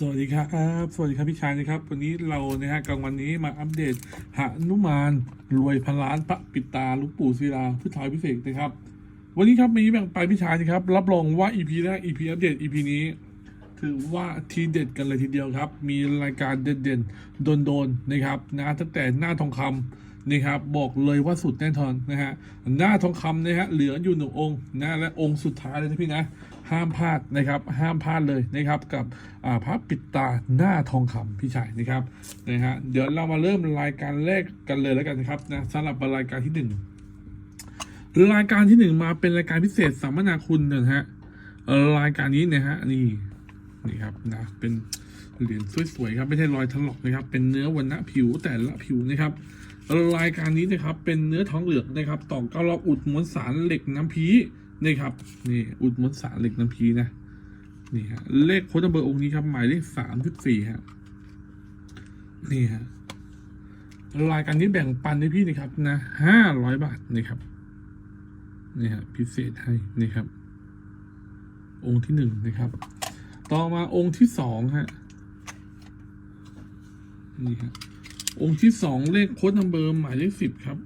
สวัสดีครับ สวัสดีครับพี่ชายนะครับ วันนี้เรานะฮะกลางวันนี้มาอัปเดตหนุมานรวยพันล้านพระปิดตาลูกปู่ศิลาพุทธาพิเศษนะครับ วันนี้ครับมีแบ่งปันพี่ชายนะครับ รับรองว่า EP แรก EP อัปเดต EP นี้ ถือว่าทีเด็ดกันเลยทีเดียวครับ มีรายการเด่นๆโดนๆนะครับนะตั้งแต่หน้าทองคำนะครับบอกเลยว่าสุดแน่นอนนะฮะหน้าทองคำนะฮะเหลืออยู่หนึ่งองค์นะและองค์สุดท้ายเลยนะพี่นะ ห้ามพลาดนะครับ ห้ามพลาดเลยนะครับ กับอ่าพระปิดตาหน้าทองคำพี่ชายนะครับนะฮะเดี๋ยวเรามาเริ่มรายการแรกกันเลยแล้วกันนะครับนะสำหรับรายการที่หนึ่งรายการที่หนึ่งมาเป็นรายการพิเศษสัมมนาคุณนะฮะรายการนี้นะฮะนี่นี่ครับนะเป็นเหรียญสวยๆครับไม่ใช่รอยถลอกนะครับ เป็นเนื้อวันณะผิวแต่ละผิวนะครับรายการนี้นะครับเป็นเนื้อทองเหลืองนะครับต่อเก้ารอบอุดมวลสารเหล็กน้ำพี นี่ครับนี่อุดมสารเหล็กน้ำพีนะนี่ฮะเลขโค้ดเบอร์องค์นี้ครับหมายเลขสามสิบสี่ฮะนี่ฮะรายการนี้แบ่งปันให้พี่นะครับนะห้าร้อยบาทนี่ครับนี่ฮะพิเศษให้นี่ครับ องค์ที่หนึ่งนะครับ ต่อมาองค์ที่สองฮะนี่ฮะองค์ที่สองเลขโค้ดนัมเบอร์หมายเลขสิบครับ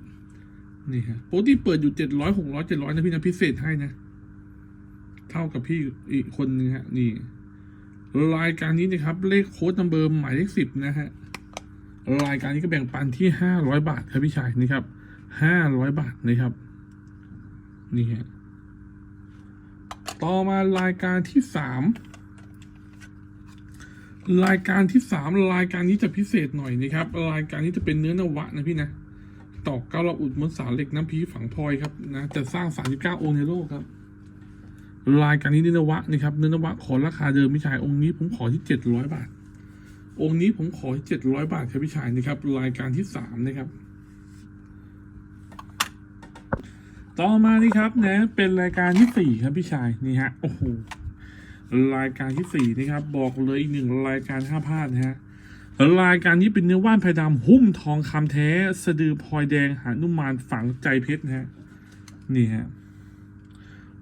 นี่ฮะปกติเปิดอยู่เจ็ดร้อยหกร้อยเจ็ดร้อยนะพี่นะพิเศษให้นะ เท่ากับพี่อีกคนนึงฮะ นี่ รายการนี้นะครับ เลขโค้ดนัมเบอร์หมายเลขสิบนะฮะรายการนี้ก็แบ่งปันที่ห้าร้อยบาทครับพี่ชายนี่ครับห้าร้อยบาทนะครับ นี่ฮะต่อมารายการที่สามรายการที่สามรายการนี้จะพิเศษหน่อยนะครับ รายการนี้จะเป็นเนื้อนวะนะพี่นะ ตอกเก้าเราอุดมวลสารเหล็กน้ำพีฝังพลอยครับนะจะสร้างสามสิบเก้าองค์ในโลกครับ รายการนี้เนื้อนวะนะครับเนื้อนวะขอราคาเดิมพี่ชายองค์นี้ผมขอที่เจ็ดร้อยบาท องค์นี้ผมขอที่เจ็ดร้อยบาทครับพี่ชายนะครับ รายการที่สามนะครับ ต่อมานี่ครับนะเป็นรายการที่สี่ครับพี่ชายนี่ฮะโอ้โหรายการที่สี่นะครับ บอกเลยอีกหนึ่งรายการห้าพลาดนะฮะ รายการนี้เป็นเนื้อว่านไผ่ดำหุ้มทองคำแท้ สะดือพลอยแดงหานุมานฝังใจเพชรนะฮะนี่ฮะ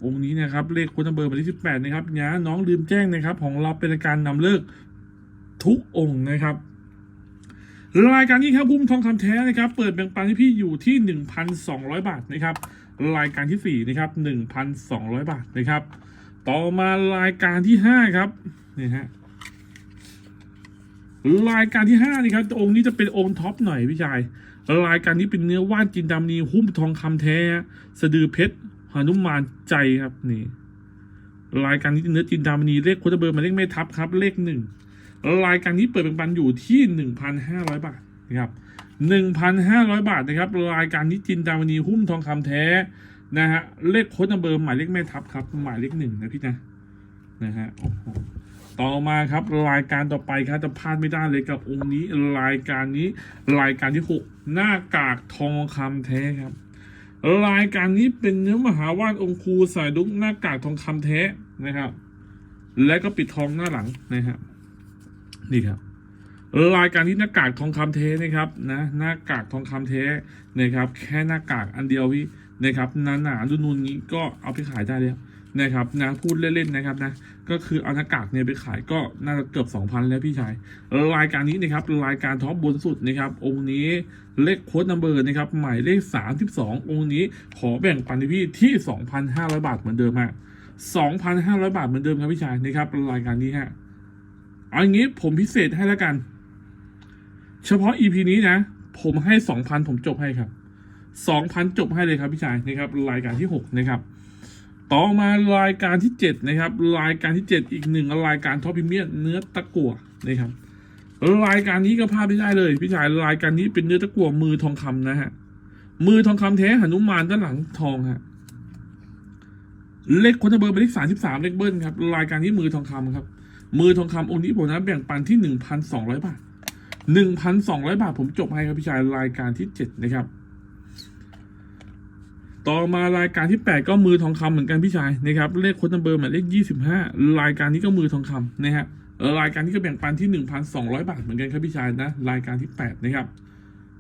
องค์นี้นะครับ เลขโค้ดเบอร์หมายเลขสิบแปดนะครับนะน้องลืมแจ้งนะครับ ของเราเป็นรายการนำเลิกทุกองค์นะครับ รายการนี้ครับหุ้มทองคำแท้นะครับ เปิดแบ่งปันให้พี่อยู่ที่หนึ่งพันสองร้อยบาทนะครับ รายการที่สี่นะครับหนึ่งพันสองร้อยบาทนะครับ ต่อมารายการที่ห้าครับนี่ฮะ รายการที่ห้านี่ครับองค์นี้จะเป็นองค์ท็อปหน่อยพี่ชายรายการนี้เป็นเนื้อว่านจินดามณีหุ้มทองคำแท้สะดือเพชรหานุมานใจครับนี่ รายการนี้เนื้อจินดามณีเลขโคตเบอร์หมายเลขไม่ทับครับ เลขหนึ่งรายการนี้เปิดเป็นปันอยู่ที่หนึ่งพันห้าร้อยบาทนะครับหนึ่งพันห้าร้อยบาทนะครับ รายการนี้จินดามณีหุ้มทองคำแท้นะฮะเลขโค้ดนัมเบอร์หมายเลขแม่ทับครับ หมายเลขหนึ่งนะพี่นะ นะฮะต่อมาครับรายการต่อไปครับจะพลาดไม่ได้เลยกับองค์นี้รายการนี้รายการที่หกหน้ากากทองคำแท้ครับ รายการนี้เป็นเนื้อมหาว่านองค์ครูสายดุกหน้ากากทองคำแท้นะครับ และก็ปิดทองหน้าหลังนะครับนี่ครับรายการนี้หน้ากากทองคำเทนะครับนะหน้ากากทองคำเทนะครับ แค่หน้ากากอันเดียวพี่นะครับหนาหนาๆนุ่นๆนี้ก็เอาไปขายได้แล้ว นะครับนะพูดเล่นๆนะครับนะก็คือเอาหน้ากากเนี่ยไปขายก็น่าจะเกือบ 2,000 แล้วพี่ชายรายการนี้นะครับรายการท็อปบนสุดนะครับองค์นี้เลขโค้ดนัมเบอร์นะครับหมายเลข 32 องค์นี้ขอแบ่งปันพี่ที่ 2,500 บาทเหมือนเดิมฮะ2,500 บาทเหมือนเดิมครับพี่ชายนะครับรายการนี้ฮะเอาอย่างนี้ผมพิเศษให้แล้วกัน เฉพาะ EP นี้นะ ผมให้สองพันผมจบให้ครับสองพันจบให้เลยครับพี่ชายนะครับรายการที่หกนะครับ ต่อมารายการที่เจ็ดนะครับ รายการที่เจ็ดอีกหนึ่งรายการท็อปพิเมียเนื้อตะกั่วนะครับ รายการนี้ก็พลาดไม่ได้เลย พี่ชายรายการนี้เป็นเนื้อตะกั่วมือทองคำนะฮะมือทองคำแท้หนุมานด้านหลังทองฮะเลขคนเบอร์เป็นเลขสามสิบสามเลขเบิ้ลครับรายการนี้มือทองคำครับ มือทองคำองค์นี้ผมนะแบ่งปันที่หนึ่งพันสองร้อยบาทหนึ่งพันสองร้อยบาทผมจบให้ครับพี่ชายรายการที่เจ็ดนะครับ ต่อมารายการที่แปดก็มือทองคำเหมือนกันพี่ชายนะครับเลขโค้ดนัมเบอร์หมายเลขยี่สิบห้ารายการนี้ก็มือทองคำนะฮะรายการนี้ก็แบ่งปันที่หนึ่งพันสองร้อยบาทเหมือนกันครับพี่ชายนะรายการที่แปดนะครับ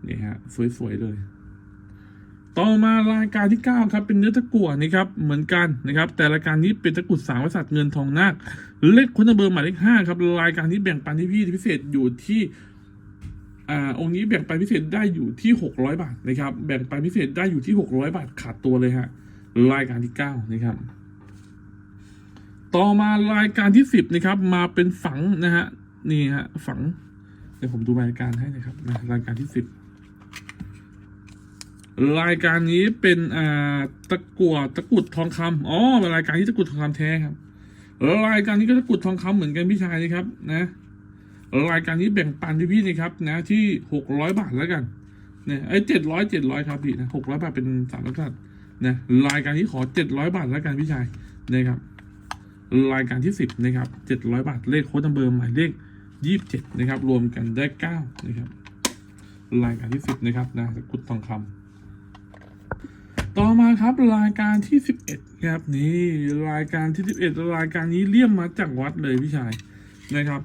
นี่ฮะสวยๆเลยต่อมารายการที่ 9 ครับ เป็นเนื้อตะกั่วนะครับเหมือนกันนะครับ แต่รายการนี้เป็นตะกุดสามกษัตริย์เงินทองนาคเลขคุณเบอร์หมายเลขห้าครับรายการนี้แบ่งปันที่พี่พิเศษอยู่ที่ อองค์นี้แบ่งปันพิเศษได้อยู่ที่ 600 บาทนะครับ แบ่งปันพิเศษได้อยู่ที่ 600 บาทขาดตัวเลยฮะ รายการที่ 9 นะครับ ต่อมารายการที่ 10 นะครับ มาเป็นฝังนะฮะ นี่ฮะ ฝัง เดี๋ยวผมดูรายการให้นะครับนะรายการที่สิบรายการนี้เป็นอ่าตะกั่วตะกุดทองคำอ๋อเป็นรายการที่ตะกุดทองคำแท้ครับแล้วรายการนี้ก็ตะกุดทองคำเหมือนกันพี่ชายนะครับ นะ รายการนี้แบ่งปันที่พี่นะครับนะที่หกร้อยบาทแล้วกันเนี่ยไอ้เจ็ดร้อยเจ็ดร้อยครับพี่นะหกร้อยบาทเป็นสามร้อยบาทนะรายการนี้ขอเจ็ดร้อยบาทแล้วกันพี่ชายนะครับรายการที่สิบนะครับเจ็ดร้อยบาทเลขโค้ดนัมเบอร์หมายเลขยี่สิบเจ็ดนะครับรวมกันได้เก้านะครับรายการที่สิบนะครับนะกุดทองคำต่อมาครับรายการที่สิบเอ็ดครับนี่รายการที่สิบเอ็ดรายการนี้เลี่ยมมาจากวัดเลยพี่ชายนะครับ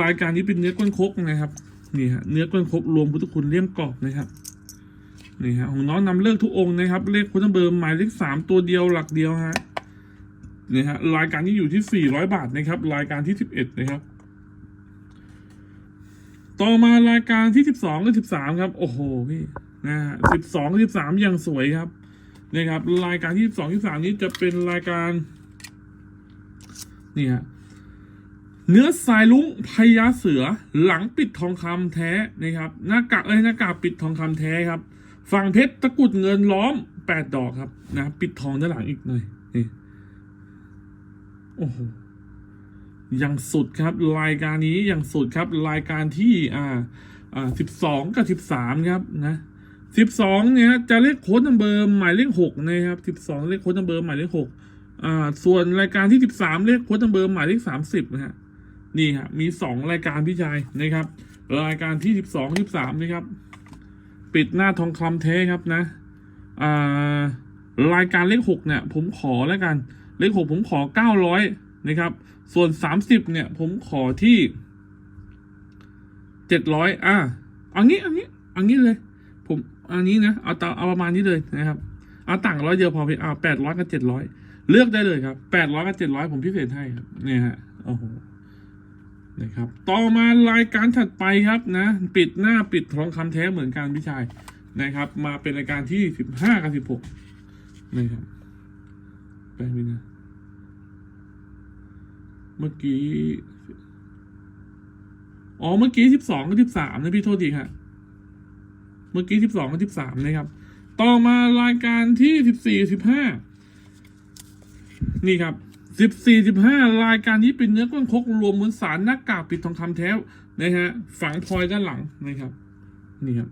รายการนี้เป็นเนื้อก้นคกนะครับนี่ฮะเนื้อก้นคกรวมพุทธคุณเลี่ยมกรอบนะครับนี่ฮะของน้องนำเลิกทุกองค์นะครับ เลขคุณเบอร์หมายเลขสามตัวเดียวหลักเดียวฮะนี่ฮะรายการนี้อยู่ที่สี่ร้อยบาทนะครับ รายการที่สิบเอ็ดนะครับ ต่อมารายการที่สิบสองกับสิบสามครับ โอ้โหพี่นะฮะสิบสองสิบสามยังสวยครับนะครับ รายการที่สิบสองสิบสามนี้จะเป็นรายการนี่ฮะ เนื้อสายลุ้งพญาเสือหลังปิดทองคำแท้นะครับหน้ากากเอ้ยหน้ากากปิดทองคำแท้ครับ ฝั่งเพชรตะกุดเงินล้อมแปดดอกครับนะ ปิดทองด้านหลังอีกหน่อยนี่โอ้โหอย่างสุดครับรายการนี้อย่างสุดครับรายการที่อ่าอ่าสิบสองกับสิบสามครับนะสิบสองเนี่ยจะเลขโค้ดนัมเบอร์หมายเลขหกนะครับสิบสองเลขโค้ดนัมเบอร์หมายเลขหกอ่าส่วนรายการที่สิบสามเลขโค้ดนัมเบอร์หมายเลขสามสิบนะฮะ นี่ฮะมีสองรายการพี่ชายนะครับ รายการที่สิบสองสิบสามนะครับ ปิดหน้าทองคำแท้ครับนะอ่ารายการเลขหกเนี่ย ผมขอแล้วกัน เลขหกผมขอเก้าร้อยนะครับ ส่วนสามสิบเนี่ย ผมขอที่เจ็ดร้อยอะเอางี้เอางี้เอางี้เลย ผมอันนี้นะเอาตาเอาประมาณนี้เลยนะครับเอาต่างร้อยเดียวพอพี่เอาแปดร้อยกับเจ็ดร้อยเลือกได้เลยครับแปดร้อยกับเจ็ดร้อยผมพิเศษให้ครับเนี่ยฮะโอ้โห นะครับ ต่อมารายการถัดไปครับนะ ปิดหน้าปิดทองคำแท้เหมือนกันพี่ชายนะครับ มาเป็นรายการที่สิบห้ากับสิบหกนะครับแปลงไปนะเมื่อกี้ อ๋อ เมื่อกี้สิบสองกับสิบสามนะพี่โทษทีครับเมื่อกี้สิบสองกับสิบสามนะครับ ต่อมารายการที่สิบสี่สิบห้านี่ครับ สิบสี่สิบห้ารายการนี้เป็นเนื้อก้นคกรวมมวลสารหน้ากากปิดทองคำแท้นะฮะ ฝังพลอยด้านหลังนะครับ นี่ครับ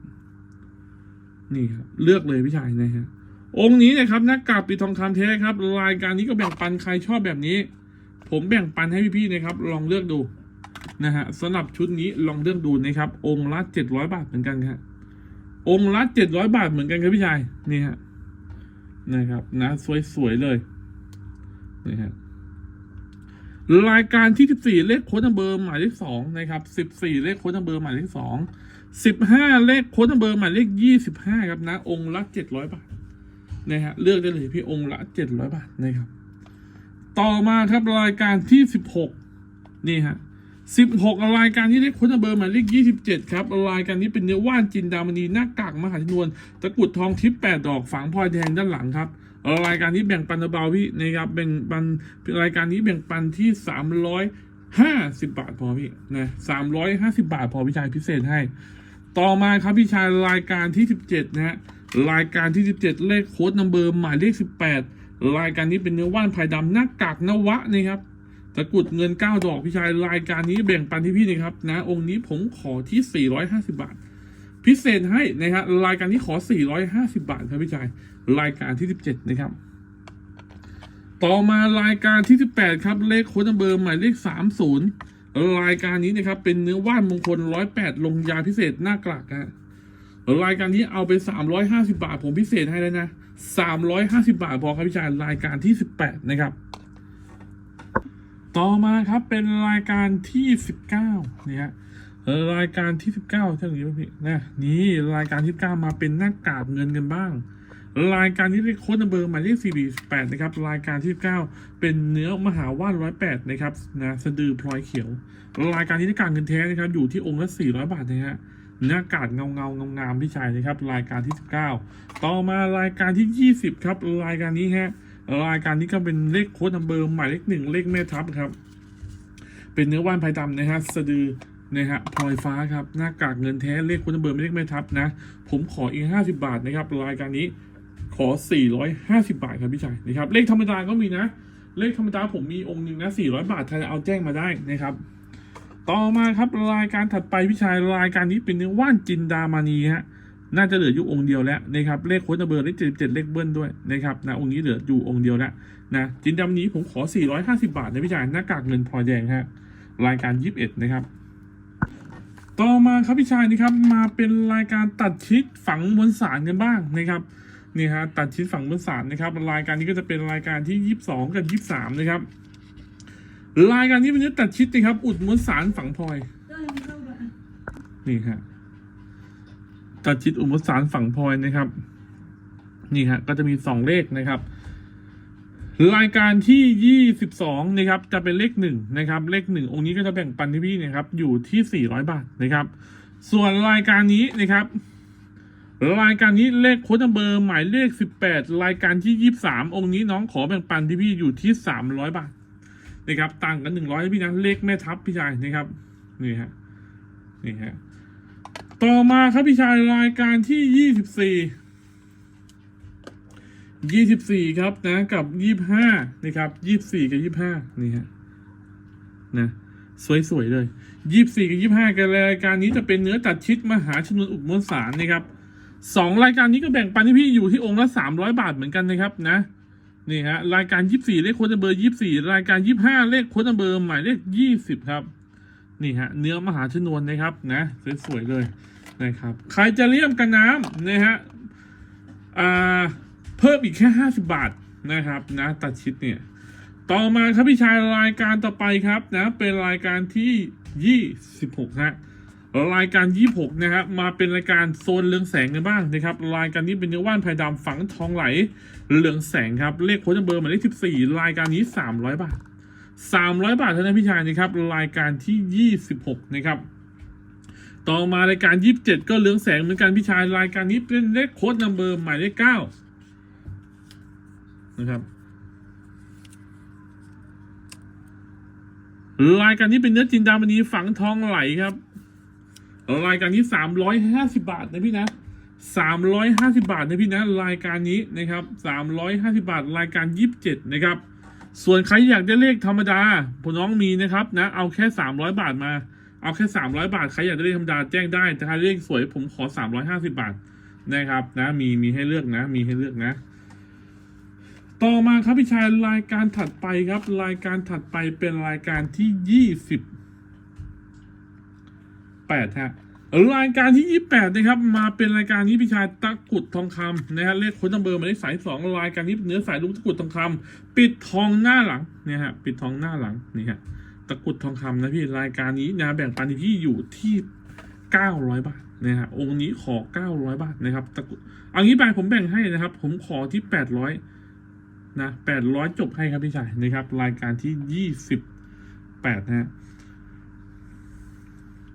นี่ครับ เลือกเลยพี่ชายนะฮะ องค์นี้นะครับหน้ากากปิดทองคำแท้ครับ รายการนี้ก็แบ่งปันใครชอบแบบนี้ ผมแบ่งปันให้พี่ๆนะครับ ลองเลือกดูนะฮะสำหรับชุดนี้ลองเลือกดูนะครับ องค์ละเจ็ดร้อยบาทเหมือนกันครับองค์ละเจ็ดร้อยบาทเหมือนกันครับพี่ชายนี่ฮะนะครับนะสวยๆเลยนี่ฮะ รายการที่สิบสี่เลขโค้ดนัมเบอร์หมายเลขสองนะครับสิบสี่เลขโค้ดนัมเบอร์หมายเลขสองสิบห้าเลขโค้ดนัมเบอร์หมายเลขยี่สิบห้าครับนะองค์ละเจ็ดร้อยบาทนะฮะเลือกได้เลยพี่องค์ละเจ็ดร้อยบาทนะครับ ต่อมาครับรายการที่สิบหกนี่ฮะสิบหกรายการที่เลขโค้ดนัมเบอร์หมายเลขยี่สิบเจ็ดครับ รายการนี้เป็นเนื้อว่านจินดามณีหน้ากากมหาชนวนตะกุดทองทิพย์แปดดอกฝังพลอยแดงด้านหลังครับ รายการนี้แบ่งปันเบาพี่นะครับแบ่งปันรายการนี้แบ่งปันที่สามร้อยห้าสิบบาทพอพี่นะสามร้อยห้าสิบาทพอพี่ชายพิเศษให้ ต่อมาครับพี่ชายรายการที่สิบเจ็ดนะฮะรายการที่สิบเจ็ดเลขโค้ดนัมเบอร์หมายเลขสิบแปดรายการนี้เป็นเนื้อว่านภายดำหน้ากากนวะนะครับตะกรุดเงินเก้าดอกพี่ชายรายการนี้แบ่งปันที่พี่นะครับนะองค์นี้ผมขอที่สี่ร้อยห้าสิบาท พิเศษให้นะครับรายการที่ขอ 450 บาทครับพี่ชายรายการที่ 17 นะครับ ต่อมารายการที่ 18 ครับ เลขโค้ดนัมเบอร์หมายเลข 30 รายการนี้นะครับ เป็นเนื้อว่านมงคล 108 ลงยาพิเศษหน้ากลากนะรายการนี้เอาไป 350 บาท ผมพิเศษให้แล้วนะ 350 บาทพอครับพี่ชายรายการที่ 18 นะครับ ต่อมาครับเป็นรายการที่ 19เนี่ย รายการที่สิบเก้าเท่านี้พี่นะนี่รายการที่เก้ามาเป็นหน้ากากเงินกันบ้าง รายการที่เลขโค้ดนัมเบอร์หมายเลข48นะครับรายการที่ 9 เป็นเนื้อมหาว่าน108นะครับนะสะดือพลอยเขียว รายการที่ได้การเงินแท้นะครับอยู่ที่องค์ละ 400 บาทนะฮะหน้ากาดเงาเงาๆงามพี่ชายนะครับรายการที่ 19 ต่อมารายการที่ 20 ครับ รายการนี้ฮะรายการนี้ก็เป็นเลขโค้ดนัมเบอร์หมายเลขหนึ่งเลขแม่ทัพครับเป็นเนื้อว่านภายดำนะฮะสะดือ นะฮะพลอยฟ้าครับ หน้ากากเงินแท้เลขคุณเบอร์ไม่เลขไม่ทับนะ ผมขออีกห้าสิบาทนะครับรายการนี้ขอสี่ร้อยห้าสิบาทครับพี่ชายนะครับ เลขธรรมดาก็มีนะ เลขธรรมดาผมมีองค์หนึ่งนะสี่ร้อยบาทใครเอาแจ้งมาได้นะครับ ต่อมาครับรายการถัดไปพี่ชายรายการนี้เป็นเนื้อว่านจินดามานีฮะน่าจะเหลืออยู่องค์เดียวแล้วนะครับเลขโค้ดเบอร์เลขเจ็ดเจ็ดเลขเบิ้ลด้วยนะครับนะองค์นี้เหลืออยู่องค์เดียวแล้วนะจินดามานีผมขอ 450 บาทนะพี่ชายหน้ากากเงินพลอยแดงฮะรายการ 21 นะครับ ต่อมาครับพี่ชายนะครับมาเป็นรายการตัดชิดฝังมวลสารกันบ้างนะครับนี่ฮะตัดชิดฝังมวลสารนะครับรายการนี้ก็จะเป็นรายการที่22กับ23นะครับรายการนี้เป็นเนื้อตัดชิดนะครับ อุดมวลสารฝังพลอยนี่ฮะตัดชิดอุปสารฝังพลอยนะครับ นี่ฮะก็จะมีสองเลขนะครับ รายการที่ยี่สิบสองนะครับ จะเป็นเลขหนึ่งนะครับ เลขหนึ่งองค์นี้ก็จะแบ่งปันที่พี่นะครับ อยู่ที่สี่ร้อยบาทนะครับ ส่วนรายการนี้นะครับ รายการนี้เลขโค้ดนัมเบอร์หมายเลขสิบแปดรายการที่ยี่สามองค์นี้น้องขอแบ่งปันที่พี่อยู่ที่สามร้อยบาทนะครับ ต่างกันหนึ่งร้อยพี่นะ เลขแม่ทัพพี่ชายนะครับ นี่ฮะ นี่ฮะ ต่อมาครับพี่ชายรายการที่ยี่สิบสี่ ยี่สิบสี่ครับนะกับยี่บห้านะครับยี่สี่กับยี่ห้านี่ฮะนะสวยๆเลยยี่สี่กับยี่ห้ากันรายการนี้จะเป็นเนื้อตัดชิดมหาชนวนอุดมวลสารนะครับสองรายการนี้ก็แบ่งปันให้พี่อยู่ที่องค์ละสามร้อยบาทเหมือนกันนะครับนะนี่ฮะรายการยี่สี่เลขโค้ดนัมเบอร์ยี่สี่รายการยี่ห้าเลขโค้ดนัมเบอร์หมายเลขยี่สิบครับนี่ฮะเนื้อมหาชนวนนะครับนะสวยๆเลยนะครับ ใครจะเลี่ยมกันน้ำนะฮะอ่า เพิ่มอีกแค่ห้าสิบาทนะครับนะตัดชิดเนี่ยต่อมาครับพี่ชายรายการต่อไปครับนะเป็นรายการที่ยี่สิบหกฮะรายการยี่หกนะครับมาเป็นรายการโซนเรืองแสงกันบ้างนะครับรายการนี้เป็นเนื้อว่านภายดำฝังทองไหลเรืองแสงครับเลขโค้ดเบอร์หมายเลขสิบสี่รายการนี้สามร้อยบาทสามร้อยบาทเท่านั้นพี่ชายนะครับรายการที่ยี่สิบหกนะครับต่อมารายการยี่สิบเจ็ดก็เรืองแสงเหมือนกันพี่ชายรายการนี้เป็นเลขโค้ดนัมเบอร์หมายเลขเก้า นะครับ รายการนี้เป็นเนื้อจินดามณีฝังทองไหลครับ รายการนี้สามร้อยห้าสิบาทนะพี่นะสามร้อยห้าสิบาทนะพี่นะ รายการนี้นะครับสามร้อยห้าสิบาท รายการยี่สิบเจ็ดนะครับ ส่วนใครอยากได้เลขธรรมดาผมน้องมีนะครับนะ เอาแค่สามร้อยบาทมา เอาแค่สามร้อยบาท ใครอยากได้เลขธรรมดาแจ้งได้ แต่ถ้าเลขสวยผมขอสามร้อยห้าสิบาทนะครับนะ มีมีให้เลือกนะ มีให้เลือกนะ ต่อมาครับพี่ชายรายการถัดไปครับ รายการถัดไปเป็นรายการที่ยี่สิบแปดฮะรายการที่28นะครับ มาเป็นรายการนี้พี่ชายตะกุดทองคำนะฮะเลขคนตัมเบอร์หมายเลขสายสองรายการนี้เนื้อสายลูกตะกุดทองคำปิดทองหน้าหลังเนี่ยฮะปิดทองหน้าหลังนี่ฮะตะกุดทองคำนะพี่รายการนี้นะแบ่งปันที่อยู่ที่900บาทนะฮะองค์นี้ขอ900บาทนะครับตะกุดเอางี้ไปผมแบ่งให้นะครับ ผมขอที่800 นะ800จบให้ครับพี่ชายนะครับ รายการที่28นะฮะ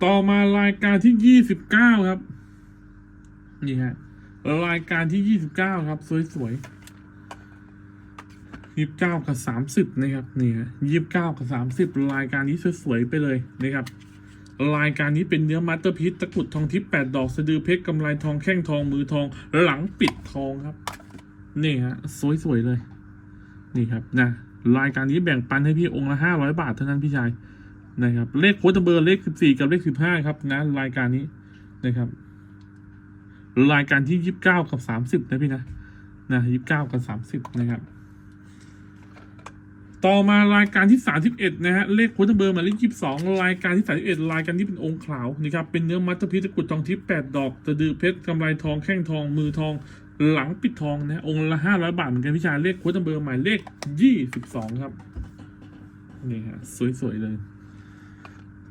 ต่อมารายการที่ยี่สิบเก้าครับ นี่ฮะรายการที่ยี่สิบเก้าครับ สวยๆยี่สิบเก้ากับสามสิบนะครับนี่ฮะยี่สิบเก้ากับสามสิบรายการนี้สวยๆไปเลยนะครับ รายการนี้เป็นเนื้อมัตเตอร์พีชตะกุดทองทิพย์แปดดอกสะดือเพชรกำไลทองแข้งทองมือทองหลังปิดทองครับ นี่ฮะ สวยๆเลย นี่ครับนะรายการนี้แบ่งปันให้พี่องค์ละห้าร้อยบาทเท่านั้นพี่ชายนะครับ เลขโค้ดเบอร์เลขสิบสี่กับเลขสิบห้าครับนะรายการนี้นะครับ รายการที่ยี่สิบเก้ากับสามสิบนะพี่นะนะยี่สิบเก้ากับสามสิบนะครับ ต่อมารายการที่สามสิบเอ็ดนะฮะเลขโค้ดเบอร์หมายเลขยี่สิบสองรายการที่สามสิบเอ็ดรายการที่เป็นองค์ขาวนะครับเป็นเนื้อมัตตพีชตะกุดทองทิพย์แปดดอกตะดือเพชรกำไลทองแข้งทองมือทอง หลังปิดทองนะ องค์ละห้าร้อยบาทเหมือนกันพี่ชายเลขโค้ดเบอร์หมายเลขยี่สิบสองครับ นี่ฮะสวยๆเลย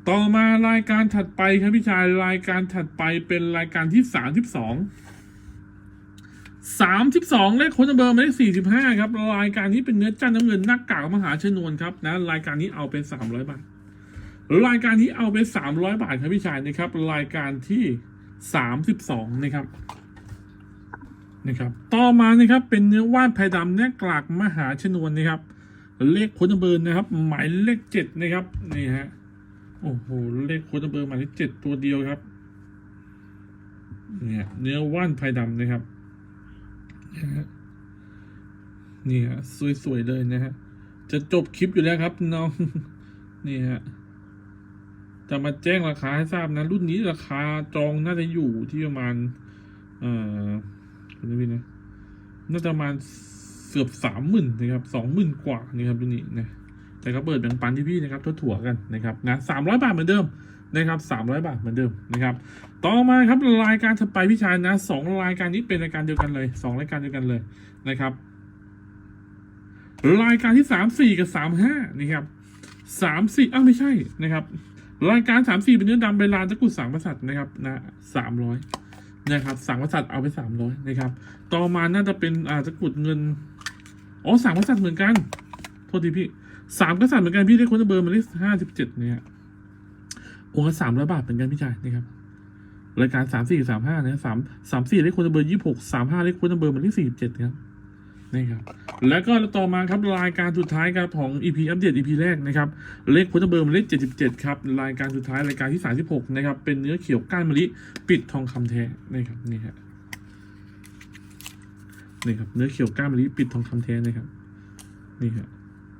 ต่อมารายการถัดไปครับพี่ชายรายการถัดไปเป็นรายการที่สามสิบสองสามสิบสองเลขโค้ดเบอร์หมายเลขสี่สิบห้าครับรายการนี้เป็นเนื้อจันน้ำเงินหน้ากากมหาชนวนครับนะรายการนี้เอาเป็นสามร้อยบาทรายการนี้เอาเป็นสามร้อยบาทครับพี่ชายนะครับ รายการที่สามสิบสองนะครับ นะครับต่อมานะครับเป็นเนื้อว่านไผ่ดำเนื้อกลากมหาชนวนนะครับ เลขค้ดเบอร์นะครับ หมายเลขเจ็ดนะครับนี่ฮะโอ้โหเลขค้ดเบอร์หมายเลขเจ็ดตัวเดียวครับเนี่ยเนื้อว่านไผ่ดำนะครับนะฮะนี่ฮะสวยๆเลยนะฮะจะจบคลิปอยู่แล้วครับน้องนี่ฮะจะมาแจ้งราคาให้ทราบนะ รุ่นนี้ราคาจองน่าจะอยู่ที่ประมาณ เอ่อ คุณพี่นะน่าจะประมาณเกือบสามหมื่นนะครับสองหมื่นกว่านี่ครับรุ่นนี้นะแต่ก็เปิดแบ่งปันที่พี่นะครับถั่วๆกันนะครับนะสามร้อยบาทเหมือนเดิมนะครับสามร้อยบาทเหมือนเดิมนะครับ ต่อมาครับรายการถัดไปพี่ชายนะสองรายการนี้เป็นรายการเดียวกันเลยสองรายการเดียวกันเลยนะครับรายการที่สามสี่กับสามห้านี่ครับสามสี่อ้าวไม่ใช่นะครับ รายการสามสี่เป็นเนื้อดำใบลานตะกุดสามกษัตริย์นะครับนะสามร้อย นะครับสามกษัตริย์เอาไปสามร้อยนะครับ ต่อมาน่าจะเป็นอาจจะกุดเงินอ๋อสามกษัตริย์เหมือนกัน โทษทีพี่สามกษัตริย์เหมือนกันพี่ได้คนเบอร์มาเลขห้าสิบเจ็ดเนี่ยองค์ละสามร้อยบาทเหมือนกันพี่ชายนะครับรายการสามสี่สามห้านะสามสามสี่เลขคนเบอร์ยี่หกสามห้าเลขคนเบอร์มาเลขสี่สิบเจ็ดครับ นี่ครับแล้วก็ต่อมาครับรายการสุดท้ายครับของ EP อัปเดต EP แรกนะครับเลขคนเบอร์มเลขเจ็ดสิบเจ็ดครับรายการสุดท้ายรายการที่สามสิบหกนะครับ เป็นเนื้อเขียวก้านมะลิปิดทองคำแท้นี่ครับนี่ฮะนี่ครับเนื้อเขียวก้านมะลิปิดทองคำแท้นะครับนี่ครับ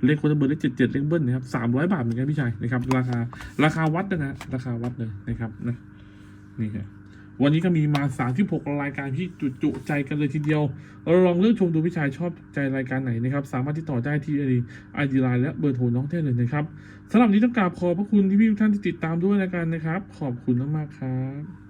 เลขคนเบอร์เลขเจ็ดเจ็ดเลขเบิ้ลนะครับสามร้อยบาทเหมือนกันพี่ชายนะครับราคาราคาวัดนะนะราคาวัดเลยนะครับนะนี่ครับ วันนี้ก็มีมา 36 รายการที่จุจุใจกันเลยทีเดียวเราลองเลือกชมดูพี่ชายชอบใจรายการไหนนะครับ สามารถติดต่อได้ที่ไอดีไลน์และเบอร์โทรน้องได้เลยนะครับสำหรับนนี้ต้องกราบขอบพระคุณที่พี่ทุกท่านที่ติดตามด้วยรายการนะครับ ขอบคุณมากๆครับ